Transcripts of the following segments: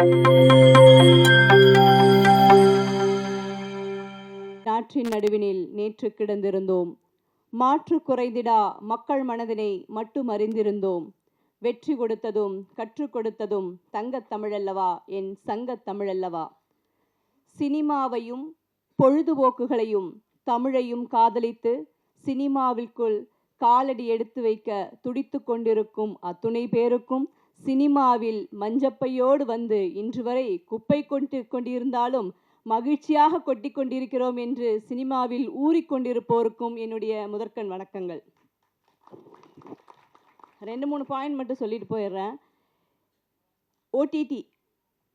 நாற்றின் நடுவினில் நேற்று கிடந்திருந்தோம். மாற்று குறைந்திடா மக்கள் மனதினை மட்டும் அறிந்திருந்தோம். வெற்றி கொடுத்ததும் கற்றுக் கொடுத்ததும் தங்கத் தமிழல்லவா என் சங்கத் தமிழல்லவா. சினிமாவையும் பொழுதுபோக்குகளையும் தமிழையும் காதலித்து சினிமாவிற்குள் காலடி எடுத்து வைக்க துடித்து கொண்டிருக்கும் அத்துணை பேருக்கும் சினிமாவில் மஞ்சப்பையோடு வந்து இன்று வரை குப்பை கொண்டு கொண்டிருந்தாலும் மகிழ்ச்சியாக கொட்டி கொண்டிருக்கிறோம் என்று சினிமாவில் ஊறிக்கொண்டிருப்போருக்கும் என்னுடைய முதற்கண் வணக்கங்கள். ரெண்டு மூணு பாயிண்ட் மட்டும் சொல்லிட்டு போயிடுறேன். ஓடிடி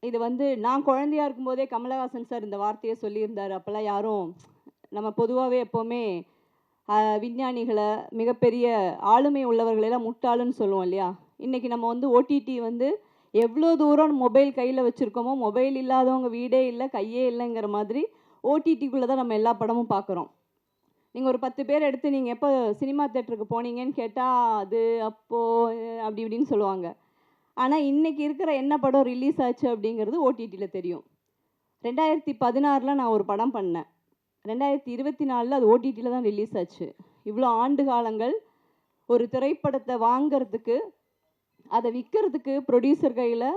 இது வந்து நான் குழந்தையா இருக்கும்போதே கமலஹாசன் சார் இந்த வார்த்தையை சொல்லியிருந்தார். அப்போல்லாம் யாரும் நம்ம பொதுவாகவே எப்போவுமே விஞ்ஞானிகளை மிகப்பெரிய ஆளுமை உள்ளவர்களெல்லாம் முட்டாளுன்னு சொல்லுவோம் இல்லையா? இன்றைக்கி நம்ம வந்து ஓடிடி வந்து எவ்வளோ தூரம் மொபைல் கையில் வச்சுருக்கோமோ மொபைல் இல்லாதவங்க வீடே இல்லை கையே இல்லைங்கிற மாதிரி ஓடிடிக்குள்ளே தான் நம்ம எல்லா படமும் பார்க்குறோம் நீங்கள் ஒரு பத்து பேர் எடுத்து நீங்கள் எப்போ சினிமா தேட்டருக்கு போனீங்கன்னு கேட்டால் அது அப்போது அப்படி இப்படின்னு சொல்லுவாங்க. ஆனால் இன்றைக்கி இருக்கிற என்ன படம் ரிலீஸ் ஆச்சு அப்படிங்கிறது ஓடிடியில் தெரியும். ரெண்டாயிரத்தி பதினாறில் நான் ஒரு படம் பண்ணேன். ரெண்டாயிரத்தி இருபத்தி நாலில் அது ஓடிடியில் தான் ரிலீஸ் ஆச்சு. இவ்வளோ ஆண்டு காலங்கள் ஒரு திரைப்படத்தை வாங்கிறதுக்கு அதை விற்கிறதுக்கு ப்ரொடியூசர் கையில்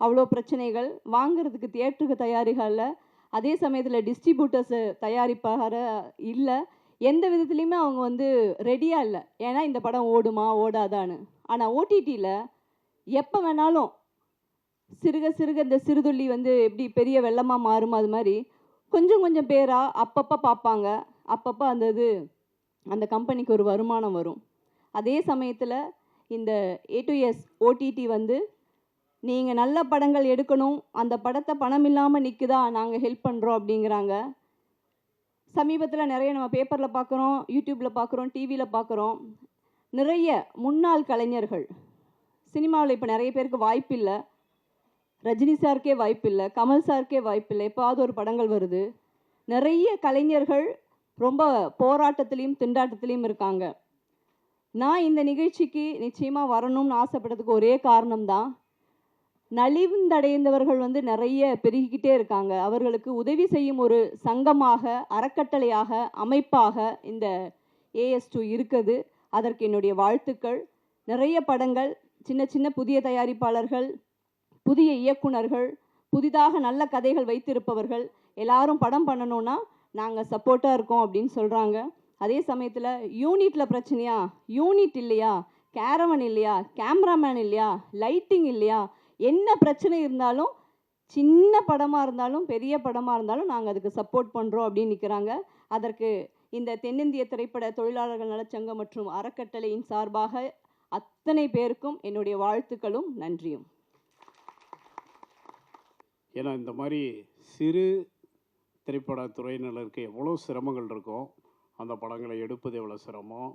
அவ்வளோ பிரச்சனைகள் வாங்குறதுக்கு தியேட்டருக்கு தயாரிகளில் அதே சமயத்தில் டிஸ்ட்ரிபியூட்டர்ஸு தயாரிப்பாக இல்லை. எந்த விதத்துலேயுமே அவங்க வந்து ரெடியாக இல்லை. ஏன்னா இந்த படம் ஓடுமா ஓடாதான்னு. ஆனால் ஓடிடியில் எப்போ வேணாலும் சிறுக சிறுக இந்த சிறுதுள்ளி வந்து எப்படி பெரிய வெள்ளமாக மாறுமோ அது மாதிரி கொஞ்சம் கொஞ்சம் பேராக அப்பப்போ பார்ப்பாங்க. அப்பப்போ அந்த இது அந்த கம்பெனிக்கு ஒரு வருமானம் வரும். அதே சமயத்தில் இந்த ஏ டு எஸ் ஓடிடி வந்து நீங்கள் நல்ல படங்கள் எடுக்கணும். அந்த படத்தை பணம் இல்லாமல் நிற்குதா நாங்கள் ஹெல்ப் பண்ணுறோம் அப்படிங்கிறாங்க. சமீபத்தில் நிறைய நம்ம பேப்பரில் பார்க்குறோம் யூடியூப்பில் பார்க்குறோம் டிவியில் பார்க்குறோம் நிறைய முன்னாள் கலைஞர்கள் சினிமாவில் இப்போ நிறைய பேருக்கு வாய்ப்பு இல்லை. ரஜினி சாருக்கே வாய்ப்பு இல்லை. கமல் சாருக்கே வாய்ப்பு இல்லை. எப்பாவது ஒரு படங்கள் வருது. நிறைய கலைஞர்கள் ரொம்ப போராட்டத்துலேயும் திண்டாட்டத்திலையும் இருக்காங்க. நான் இந்த நிகழ்ச்சிக்கு நிச்சயமாக வரணும்னு ஆசைப்பட்டதுக்கு ஒரே காரணம்தான் நலிவுந்தடைந்தவர்கள் வந்து நிறைய பெருகிக்கிட்டே இருக்காங்க. அவர்களுக்கு உதவி செய்யும் ஒரு சங்கமாக அறக்கட்டளையாக அமைப்பாக இந்த ஏஎஸ் டூ இருக்குது. அதற்கு என்னுடைய வாழ்த்துக்கள். நிறைய படங்கள் சின்ன சின்ன புதிய தயாரிப்பாளர்கள் புதிய இயக்குனர்கள் புதிதாக நல்ல கதைகள் வைத்திருப்பவர்கள் எல்லாரும் படம் பண்ணணும்னா நாங்கள் சப்போர்ட்டாக இருக்கோம் அப்படின்னு சொல்கிறாங்க அதே சமயத்தில் யூனிட்டில் பிரச்சனையா? யூனிட் இல்லையா? கேரவன் இல்லையா? கேமராமேன் இல்லையா? லைட்டிங் இல்லையா? என்ன பிரச்சனை இருந்தாலும் சின்ன படமாக இருந்தாலும் பெரிய படமாக இருந்தாலும் நாங்கள் அதுக்கு சப்போர்ட் பண்ணுறோம் அப்படின்னு நிற்கிறாங்க அதற்கு இந்த தென்னிந்திய திரைப்பட தொழிலாளர்கள் நலச்சங்கம் மற்றும் அறக்கட்டளையின் சார்பாக அத்தனை பேருக்கும் என்னுடைய வாழ்த்துக்களும் நன்றியும். ஏன்னா இந்த மாதிரி சிறு திரைப்பட துறையினருக்கு எவ்வளோ சிரமங்கள் இருக்கும் அந்த படங்களை எடுப்பது எவ்வளோ சிரமம்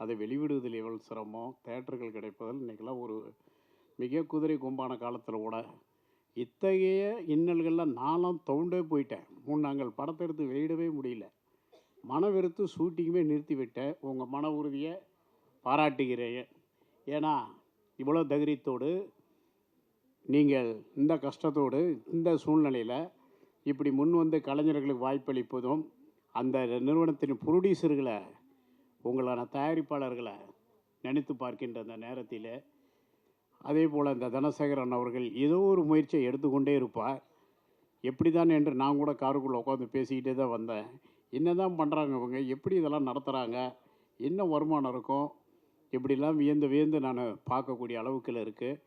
அதை வெளிவிடுவதில் எவ்வளோ சிரமம் தேட்டர்கள் கிடைப்பதில் இன்றைக்கெல்லாம் ஒரு மிக குதிரை கும்பான காலத்தில் கூட இத்தகைய இன்னல்களில் நானும் தவுண்டே போயிட்டேன். முன் நாங்கள் படத்தை எடுத்து வெளியிடவே முடியல. மன வெறுத்து ஷூட்டிங்குமே நிறுத்திவிட்டேன் உங்கள் மன உறுதியை பாராட்டுகிறேன். ஏன்னா இவ்வளோ தைரியத்தோடு நீங்கள் இந்த கஷ்டத்தோடு இந்த சூழ்நிலையில் இப்படி முன் வந்து கலைஞர்களுக்கு வாய்ப்பளிப்பதும் அந்த நிறுவனத்தின் ப்ரொடியூசர்களை உங்களான தயாரிப்பாளர்களை நினைத்து பார்க்கின்ற அந்த நேரத்தில் அதே போல் இந்த தனசேகரன் அவர்கள் ஏதோ ஒரு முயற்சியை எடுத்துக்கொண்டே இருப்பார். எப்படி தான் என்று நான் கூட காருக்குள்ளே உட்காந்து பேசிக்கிட்டே தான் வந்தேன். என்ன தான் பண்ணுறாங்க இவங்க? எப்படி இதெல்லாம் நடத்துகிறாங்க என்ன வருமானம் இருக்கும்? இப்படிலாம் வியந்து வியந்து நான் பார்க்கக்கூடிய அளவுக்கில் இருக்குது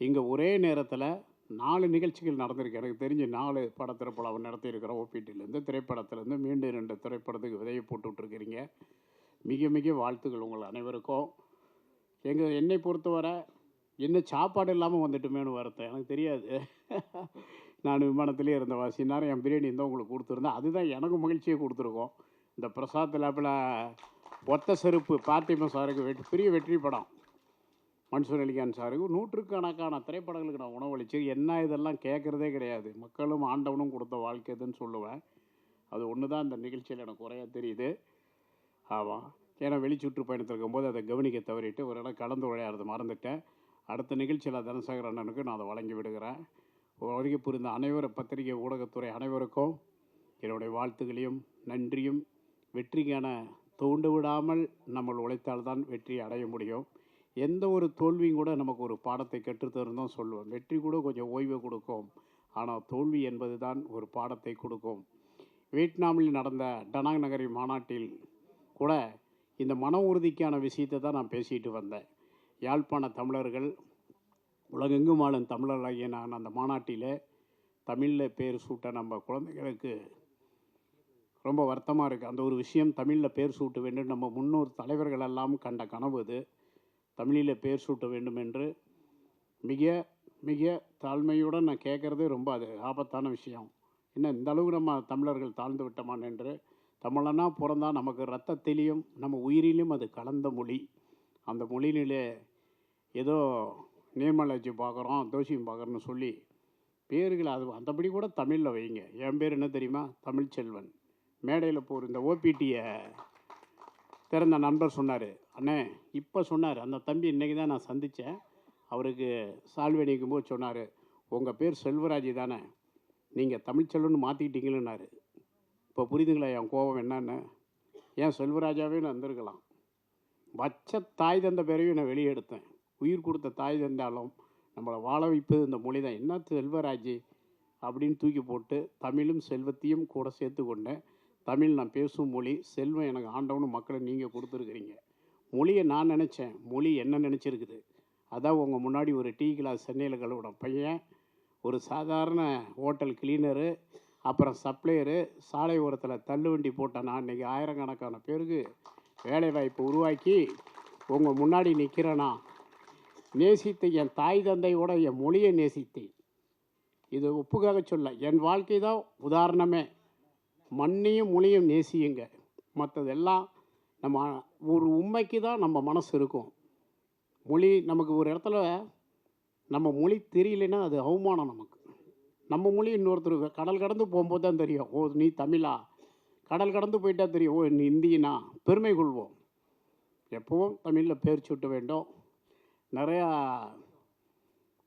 இங்கே ஒரே நேரத்தில் நாலு நிகழ்ச்சிகள் நடந்திருக்கு. எனக்கு தெரிஞ்சு நாலு பட திரைப்படம் நடத்தியிருக்கிறோம் ஓபிடியிலேருந்து திரைப்படத்துலேருந்து மீண்டும் ரெண்டு திரைப்படத்துக்கு விதையை போட்டு விட்ருக்கிறீங்க மிக மிக வாழ்த்துக்கள் உங்கள் அனைவருக்கும். எங்கள் என்னை பொறுத்தவரை என்ன சாப்பாடு இல்லாமல் வந்துட்டுமேனு வருத்தம். எனக்கு தெரியாது. நான் விமானத்திலே இருந்த வாசி நேரம் என் பிரியாணி இருந்தால் உங்களுக்கு கொடுத்துருந்தேன். அதுதான் எனக்கு மகிழ்ச்சியை கொடுத்துருக்கோம். இந்த பிரசாத் லேப்பில் ஒத்த செருப்பு பார்த்திபன் சாருக்கு வெற்றி பெரிய வெற்றி படம். மன்சூர் அலிகான் சாருக்கு நூற்றுக்கணக்கான திரைப்படங்களுக்கு நான் உணவளிச்சு என்ன இதெல்லாம் கேட்குறதே கிடையாது. மக்களும் ஆண்டவனும் கொடுத்த வாழ்க்கை இதுன்னு சொல்லுவேன். அது ஒன்று தான் இந்த நிகழ்ச்சியில் எனக்கு குறையாக தெரியுது. ஆமாம் ஏன்னா வெளிச்சுற்றுப்பயணத்தில் இருக்கும்போது அதை கவனிக்க தவறிட்டு ஒரு இடம் கலந்து விளையாடுறது மறந்துட்டேன். அடுத்த நிகழ்ச்சியில் தனசேகர் அண்ணனுக்கு நான் அதை வழங்கி விடுகிறேன். வருகை புரிந்த அனைவரும் பத்திரிகை ஊடகத்துறை அனைவருக்கும் என்னுடைய வாழ்த்துகளையும் நன்றியும் வெற்றிக்கான தூண்டு விடாமல் நம்ம உழைத்தால்தான் வெற்றி அடைய முடியும். எந்த ஒரு தோல்வியும் கூட நமக்கு ஒரு பாடத்தை கற்றுத்தரும் தான் சொல்லுவோம். வெற்றி கூட கொஞ்சம் ஓய்வை கொடுக்கும். ஆனால் தோல்வி என்பது தான் ஒரு பாடத்தை கொடுக்கும். வியட்நாமில் நடந்த டனாங் நகரி மாநாட்டில் கூட இந்த மன உறுதிக்கான விஷயத்தை தான் நான் பேசிட்டு வந்தேன். யாழ்ப்பாண தமிழர்கள் உலகெங்கும் ஆளும் தமிழர்களாகிய நான் அந்த மாநாட்டில் தமிழில் பேர் சூட்ட நம்ம குழந்தைகளுக்கு ரொம்ப வருத்தமாக இருக்குது அந்த ஒரு விஷயம் தமிழில் பேர் சூட்ட வேண்டும் நம்ம முன்னோர் தலைவர்கள் எல்லாம் கண்ட கனவு இது தமிழில் பேர் சூட்ட வேண்டும் என்று மிக மிக தாழ்மையுடன் நான் கேட்குறது ரொம்ப அது ஆபத்தான விஷயம். என்ன இந்தளவுக்கு நம்ம தமிழர்கள் தாழ்ந்து விட்டோமான் என்று தமிழனா பிறந்தா நமக்கு ரத்தத்திலையும் நம்ம உயிரிலும் அது கலந்த மொழி. அந்த மொழியிலே ஏதோ நேமலஜி பார்க்குறோம் தோஷியம் பார்க்குறோன்னு சொல்லி பேர்கள் அது அந்தபடி கூட தமிழில் வைங்க. என் பேர் என்ன தெரியுமா? தமிழ்ச்செல்வன். மேடையில் போகிற இந்த ஓபிடியை திறந்த நண்பர் சொன்னார். அண்ணே இப்போ சொன்னார். அந்த தம்பி இன்றைக்கி தான் நான் சந்தித்தேன் அவருக்கு சால்வை நிற்கும் போது சொன்னார். உங்கள் பேர் செல்வராஜ் தானே. நீங்கள் தமிழ்ச்செல்வன்னு மாற்றிக்கிட்டீங்களேன்னாரு இப்போ புரியுதுங்களா என் கோபம் என்னன்னு? ஏன் செல்வராஜாவே நான் வந்திருக்கலாம் வச்ச தாய் தந்த பேரையும் நான் வெளியே எடுத்தேன். உயிர் கொடுத்த தாய் தந்தாலும் நம்மளை வாழ வைப்பது இந்த மொழி தான். என்ன செல்வராஜ்? அப்படின்னு தூக்கி போட்டு தமிழும் செல்வத்தையும் கூட சேர்த்து கொண்டேன். தமிழ் நான் பேசும் மொழி செல்வம் எனக்கு ஆண்டவனும் மக்களை நீங்கள் கொடுத்துருக்குறீங்க. மொழியை நான் நினச்சேன். மொழி என்ன நினச்சிருக்குது? அதான் உங்கள் முன்னாடி ஒரு டீ கிளாஸ் சென்னையில் கழுவிட பையன் ஒரு சாதாரண ஹோட்டல் கிளீனரு அப்புறம் சப்ளையரு சாலை ஓரத்தில் தள்ளுவண்டி போட்ட நான் இன்றைக்கி ஆயிரக்கணக்கான பேருக்கு வேலை வாய்ப்பு உருவாக்கி உங்கள் முன்னாடி நிற்கிறேனா நேசித்த என் தாய் தந்தையோட என் மொழியை நேசித்தேன். இது ஒப்புக்காக சொல்ல என் வாழ்க்கை தான் உதாரணமே. மண்ணையும் மொழியும் நேசியுங்க. மற்றதெல்லாம் நம்ம ஒரு உண்மைக்கு தான் நம்ம மனசு இருக்கும். மொழி நமக்கு ஒரு இடத்துல நம்ம மொழி தெரியலன்னா அது அவமானம் நமக்கு. நம்ம மொழி இன்னொருத்தர் கடல் கடந்து போகும்போது தான் தெரியும். ஓ நீ தமிழா? கடல் கடந்து போயிட்டா தெரியும். ஓ நீ இந்தியனா? பெருமை கொள்வோம். எப்பவும் தமிழில் பேர் சுட்ட வேண்டும். நிறையா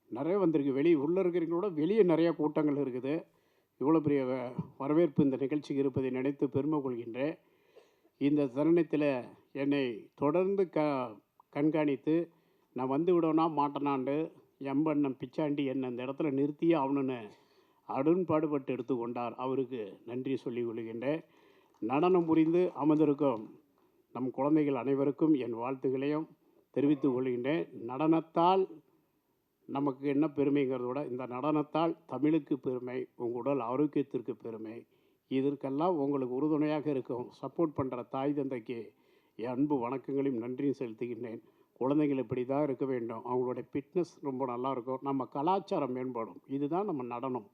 நிறைய வந்திருக்கு. வெளியே உள்ளே இருக்கிறவங்களோட வெளியே நிறையா கூட்டங்கள் இருக்குது. இவ்வளோ பெரிய வ- வரவேற்பு இந்த நிகழ்ச்சிக்கு இருப்பதை நினைத்து பெருமை கொள்கின்றேன் இந்த தருணத்தில் என்னை தொடர்ந்து க கண்காணித்து நான் வந்து விடோனா மாட்டேனாண்டு எம்பண்ணம் பிச்சாண்டி என்னை இந்த இடத்துல நிறுத்தியே ஆகணும்னு அருண்பாடுபட்டு எடுத்துக்கொண்டார் அவருக்கு நன்றி சொல்லிக் கொள்கின்றேன். நடனம் புரிந்து அமர்ந்திருக்கும் நம் குழந்தைகள் அனைவருக்கும் என் வாழ்த்துக்களையும் தெரிவித்துக் கொள்கின்றேன். நடனத்தால் நமக்கு என்ன பெருமைங்கிறத விட இந்த நடனத்தால் தமிழுக்கு பெருமை உங்கள் உடல் ஆரோக்கியத்திற்கு பெருமை. இதற்கெல்லாம் உங்களுக்கு உறுதுணையாக இருக்கும். சப்போர்ட் பண்ணுற தாய் தந்தைக்கு என் அன்பு வணக்கங்களையும் நன்றியும் செலுத்துகின்றேன். குழந்தைகள் இப்படி தான் இருக்க வேண்டும். அவங்களுடைய ஃபிட்னஸ் ரொம்ப நல்லா இருக்கும் நம்ம கலாச்சாரம் மேம்படும். இதுதான் நம்ம நடனம்.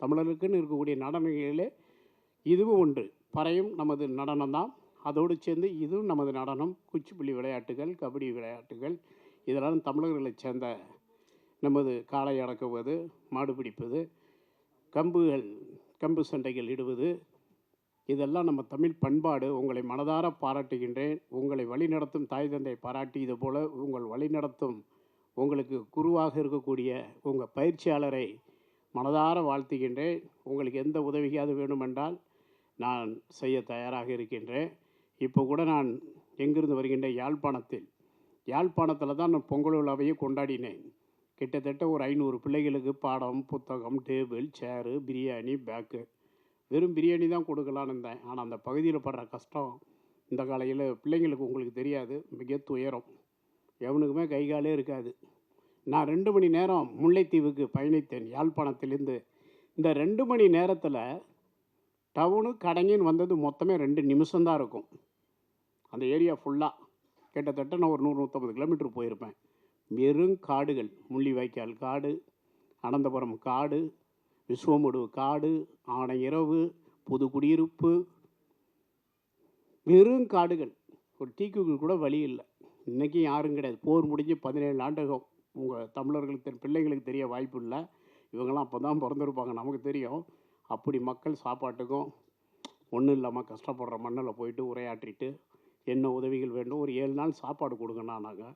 தமிழருக்குன்னு இருக்கக்கூடிய நடனங்களிலே இதுவும் ஒன்று. பறையும் நமது நடனம் தான். அதோடு சேர்ந்து இதுவும் நமது நடனம். குச்சிப்புள்ளி விளையாட்டுகள் கபடி விளையாட்டுகள். இதெல்லாம் தமிழர்களை சேர்ந்த நமது காளை அடக்குவது மாடு பிடிப்பது கம்புகள் கம்பு சண்டைகள் இடுவது இதெல்லாம் நம்ம தமிழ் பண்பாடு. உங்களை மனதார பாராட்டுகின்றேன். உங்களை வழிநடத்தும் தாய் தந்தை பாராட்டியது போல உங்கள் வழிநடத்தும் உங்களுக்கு குருவாக இருக்கக்கூடிய உங்கள் பயிற்சியாளரை மனதார வாழ்த்துகின்றேன். உங்களுக்கு எந்த உதவியாவது வேண்டுமென்றால் நான் செய்ய தயாராக இருக்கின்றேன். இப்போ கூட நான் எங்கிருந்து வருகின்றேன் யாழ்ப்பாணத்தில் யாழ்ப்பாணத்தில் தான் நான் பொங்கல் விழாவையும் கொண்டாடினேன். கிட்டத்தட்ட ஒரு ஐநூறு பிள்ளைகளுக்கு பாடம் புத்தகம் டேபிள் சேரு பிரியாணி பேக்கு வெறும் பிரியாணி தான் கொடுக்கலான்னு இருந்தேன். ஆனால் அந்த பகுதியில் படுற கஷ்டம் இந்த காலையில் பிள்ளைங்களுக்கு உங்களுக்கு தெரியாது. மிக துயரம். எவனுக்குமே கை காலே இருக்காது. நான் ரெண்டு மணி நேரம் முல்லைத்தீவுக்கு பயணித்தேன். யாழ்ப்பாணத்திலேருந்து. இந்த ரெண்டு மணி நேரத்தில் டவுனு கடங்கின்னு வந்தது மொத்தமே ரெண்டு நிமிஷம்தான் இருக்கும். அந்த ஏரியா ஃபுல்லாக கிட்டத்தட்ட நான் ஒரு நூறு நூற்றம்பது கிலோமீட்டர் போயிருப்பேன். வெறும் காடுகள் முள்ளிவாய்க்கால் காடு அனந்தபுரம் காடு விஸ்வமுடு காடு ஆனையிறவு புது குடியிருப்பு வெறும் காடுகள். ஒரு டீக்குக்கு கூட வழி இல்லை. இன்றைக்கும் யாரும் கிடையாது. போர் முடிஞ்சு பதினேழு ஆண்டுகள் உங்கள் தமிழர்களுக்கு பிள்ளைங்களுக்கு தெரிய வாய்ப்பு இல்லை. இவங்கெல்லாம் அப்போ தான் பிறந்திருப்பாங்க நமக்கு தெரியும். அப்படி மக்கள் சாப்பாட்டுக்கும் ஒன்றும் இல்லாமல் கஷ்டப்படுற மண்ணில் போயிட்டு உரையாற்றிட்டு என்ன உதவிகள் வேண்டும்? ஒரு ஏழு நாள் சாப்பாடு கொடுங்கண்ணா நாங்கள்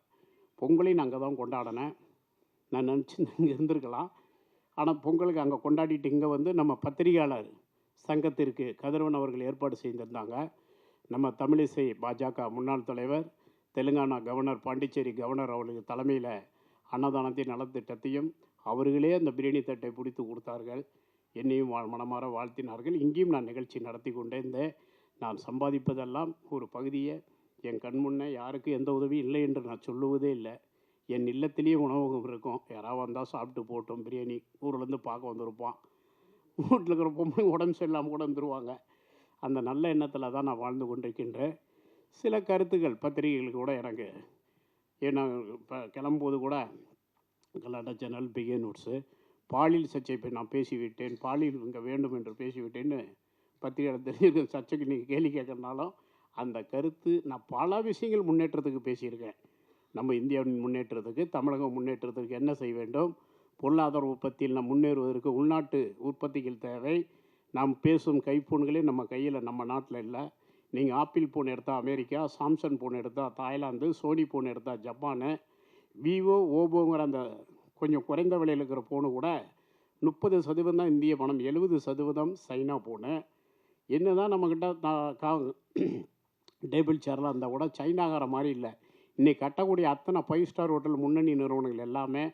பொங்கலையும் அங்கே தான் கொண்டாடினேன். நான் நினச்சி இருந்திருக்கலாம். ஆனால் பொங்கலுக்கு அங்கே கொண்டாடிட்டு இங்கே வந்து நம்ம பத்திரிகையாளர் சங்கத்திற்கு கதிரவன் அவர்கள் ஏற்பாடு செய்திருந்தாங்க. நம்ம தமிழிசை பாஜக முன்னாள் தலைவர் தெலுங்கானா கவர்னர் பாண்டிச்சேரி கவர்னர் அவர்களுக்கு தலைமையில் அன்னதானத்தின் நலத்திட்டத்தையும் அவர்களே அந்த பிரியாணி தட்டை பிடித்து கொடுத்தார்கள். என்னையும் வா- மனமாற வாழ்த்தினார்கள். இங்கேயும் நான் நிகழ்ச்சி நடத்தி கொண்டே இருந்தேன். நான் சம்பாதிப்பதெல்லாம் ஒரு பகுதியை. என் கண் முன்னே யாருக்கும் எந்த உதவியும் இல்லை என்று நான் சொல்லுவதே இல்லை. என் இல்லத்திலேயே உணவகம் இருக்கும். யாராவது வந்தால் சாப்பிட்டு போட்டோம். பிரியாணி ஊர்லேருந்து பார்க்க வந்திருப்பான். வீட்டில் இருக்கிற பொம்மை உடம்பு சரியில்லாமல் கூட வந்துருவாங்க அந்த நல்ல எண்ணத்தில் தான் நான் வாழ்ந்து கொண்டிருக்கின்றேன். சில கருத்துக்கள் பத்திரிகைகளுக்கு கூட எனக்கு. ஏன்னா இப்போ கிளம்பும்போது கூட கலாட்டா சேனல் பிகே நோட்ஸு பாலியல் சர்ச்சை நான் பேசிவிட்டேன். பாலியல் இங்கே வேண்டும் என்று பேசிவிட்டேன்னு பத்திரிகையாளர் தெரிஞ்சிருக்க சர்ச்சைக்கு நீங்கள் கேள்வி கேட்கறனாலும் அந்த கருத்து நான் பல விஷயங்கள் முன்னேற்றத்துக்கு பேசியிருக்கேன் நம்ம இந்தியாவின் முன்னேற்றத்துக்கு தமிழகம் முன்னேற்றத்துக்கு என்ன செய்ய வேண்டும்? பொருளாதார உற்பத்தியில் நம் முன்னேறுவதற்கு உள்நாட்டு உற்பத்திகள் தேவை. நாம் பேசும் கைஃபோன்களே நம்ம கையில் நம்ம நாட்டில் இல்லை. நீங்கள் ஆப்பிள் ஃபோன் எடுத்தால் அமெரிக்கா சாம்சங் ஃபோன் எடுத்தால் தாய்லாந்து சோனி ஃபோன் எடுத்தால் ஜப்பானு. விவோ ஓபோங்கிற அந்த கொஞ்சம் குறைந்த விலையில் இருக்கிற ஃபோனு கூட முப்பது சதவீதம் தான் இந்திய பணம் எழுபது சதவீதம் சைனா ஃபோனு என்ன தான் நம்மக்கிட்ட தா- கா டேபிள் சேர்லாம் இருந்தால் கூட சைனாகார மாதிரி இல்லை. இன்றைக்கி கட்டக்கூடிய அத்தனை ஃபைவ் ஸ்டார் ஹோட்டல் முன்னணி நிறுவனங்கள் எல்லாமே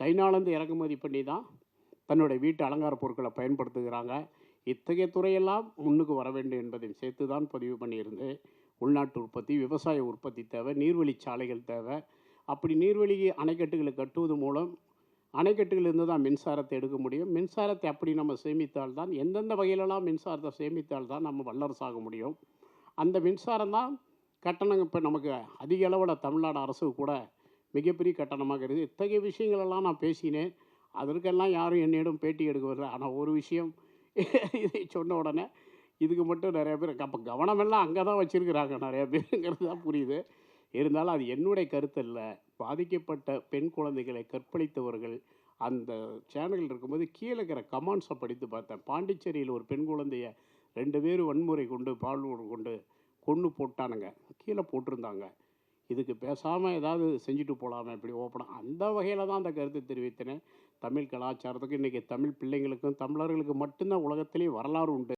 சைனாலேருந்து இறக்குமதி பண்ணி தான் தன்னுடைய வீட்டு அலங்கார பொருட்களை பயன்படுத்துகிறாங்க. இத்தகைய துறையெல்லாம் முன்னுக்கு வர வேண்டும் என்பதையும் சேர்த்து தான் பதிவு பண்ணியிருந்து உள்நாட்டு உற்பத்தி விவசாய உற்பத்தி தேவை நீர்வழி சாலைகள் தேவை. அப்படி நீர்வழி அணைக்கட்டுகளை கட்டுவது மூலம் அணைக்கட்டுகளிலிருந்து தான் மின்சாரத்தை எடுக்க முடியும். மின்சாரத்தை அப்படி நம்ம சேமித்தால் தான் எந்தெந்த வகையிலலாம் மின்சாரத்தை சேமித்தால் தான் நம்ம வல்லரசாக முடியும். அந்த மின்சாரம் தான் கட்டணம் இப்போ நமக்கு அதிக அளவில் தமிழ்நாடு அரசு கூட மிகப்பெரிய கட்டணமாக இருக்குது. இத்தகைய விஷயங்களெல்லாம் நான் பேசினேன். அதற்கெல்லாம் யாரும் என்னிடம் பேட்டி எடுக்கவில்லை. ஆனால் ஒரு விஷயம் இதை சொன்ன உடனே இதுக்கு மட்டும் நிறைய பேர் அப்போ கவனமெல்லாம் அங்கே தான் வச்சுருக்கிறாங்க. நிறைய பேருங்கிறது தான் புரியுது. இருந்தாலும் அது என்னுடைய கருத்து இல்லை. பாதிக்கப்பட்ட பெண் குழந்தைகளை கற்பழித்தவர்கள் அந்த சேனல் இருக்கும்போது கீழே இருக்கிற கமெண்ட்ஸை படித்து பார்த்தேன். பாண்டிச்சேரியில் ஒரு பெண் குழந்தைய ரெண்டு பேரும் வன்முறை கொண்டு பால்வோடு கொண்டு கொன்று போட்டானுங்க. கீழே போட்டிருந்தாங்க. இதுக்கு பேசாமல் ஏதாவது செஞ்சுட்டு போகலாமே இப்படி ஓப்பனாக அந்த வகையில் தான் அந்த கருத்தை தெரிவித்தினேன் தமிழ் கலாச்சாரத்துக்கு இன்றைக்கி தமிழ் பிள்ளைங்களுக்கும் தமிழர்களுக்கு மட்டும்தான் உலகத்திலேயே வரலாறு உண்டு.